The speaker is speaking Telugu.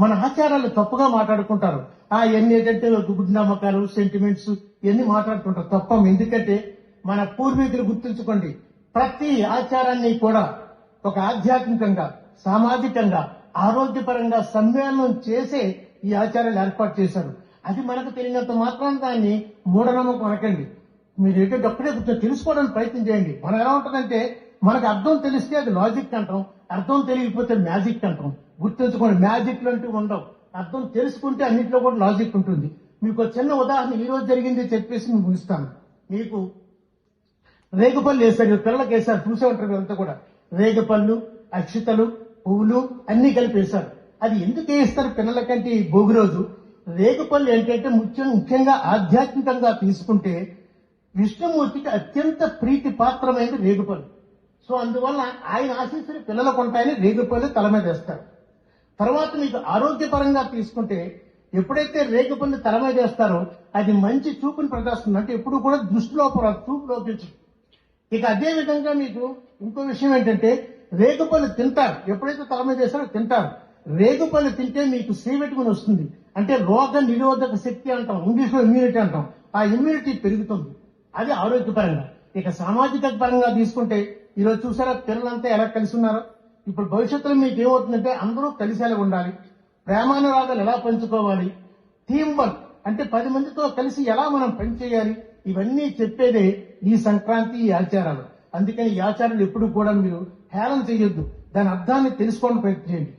మన ఆచారాలు తప్పుగా మాట్లాడుకుంటారు. ఆ ఎన్ని ఏంటంటే గుడ్ నమ్మకాలు సెంటిమెంట్స్ ఇవన్నీ మాట్లాడుకుంటారు తప్పం ఎందుకంటే మన పూర్వీకులు గుర్తుంచుకోండి. ప్రతి ఆచారాన్ని కూడా ఒక ఆధ్యాత్మికంగా సామాజికంగా ఆరోగ్యపరంగా సమ్మేళనం చేసే ఈ ఆచారాలు ఏర్పాటు చేశారు. అది మనకు తెలియనంత మాత్రం దాన్ని మూఢనమ్మకం అనకండి. మీరు ఏంటంటే ఒక్కడే కూర్చొని తెలుసుకోవడానికి ప్రయత్నం చేయండి. మనం ఎలా ఉంటుందంటే మనకు అర్థం తెలిస్తే అది లాజిక్ అంటాం అర్థం తెలియకపోతే మ్యాజిక్ అంటాం. గుర్తుంచుకోండి మ్యాజిక్ అంటూ ఉండవు. అర్థం తెలుసుకుంటే అన్నింటిలో కూడా లాజిక్ ఉంటుంది. మీకు ఒక చిన్న ఉదాహరణ ఈ రోజు జరిగింది చెప్పేసి మీకు ముగిస్తాను. మీకు రేగుపళ్ళు వేశారు పిల్లలకి వేశారు చూసే ఉంటారు అంతా కూడా. రేగుపళ్ళు అక్షితలు పువ్వులు అన్ని కలిపి వేశారు. అది ఎందుకు వేస్తారు పిల్లలకంటే ఈ భోగి రోజు? రేగుపళ్ళు ఏంటంటే ముఖ్యం ముఖ్యంగా ఆధ్యాత్మికంగా తీసుకుంటే విష్ణుమూర్తికి అత్యంత ప్రీతి పాత్రమైన రేగుపళ్ళు. సో అందువల్ల ఆయన ఆశీస్సులు పిల్లలకు ఉంటాయని రేగుపళ్ళు తల మీద వేస్తారు. తర్వాత మీకు ఆరోగ్యపరంగా తీసుకుంటే ఎప్పుడైతే రేగుపళ్ళు తల మీద వేస్తారో అది మంచి చూపుని ప్రదర్శన అంటే ఎప్పుడు కూడా దృష్టిలో చూపు లోపించదు ఇక అదే విధంగా మీకు ఇంకో విషయం ఏంటంటే రేగుపళ్ళు తింటారు. ఎప్పుడైతే తల మీద వేస్తారో తింటారు. రేగుపళ్ళు తింటే మీకు సి విటమిన్ వస్తుంది. అంటే రోగ నిరోధక శక్తి అంటాం. ఇంగ్లీష్లో ఇమ్యూనిటీ అంటాం. ఆ ఇమ్యూనిటీ పెరుగుతుంది. అది ఆరోగ్యపరంగా. ఇక సామాజిక పరంగా తీసుకుంటే ఈరోజు చూసారా పిల్లలంతా ఎలా కలిసి ఉన్నారో? ఇప్పుడు భవిష్యత్తులో మీకు ఏమవుతుందంటే అందరూ కలిసేలా ఉండాలి. ప్రేమానురాగాలు ఎలా పంచుకోవాలి? థీమ్ వర్క్ అంటే పది మందితో కలిసి ఎలా మనం పనిచేయాలి ఇవన్నీ చెప్పేదే ఈ సంక్రాంతి ఈ ఆచారాలు. అందుకని ఈ ఆచారాలు ఎప్పుడు కూడా మీరు హేళన చేయొద్దు. దాని అర్థాన్ని తెలుసుకోవడానికి ప్రయత్నం చేయండి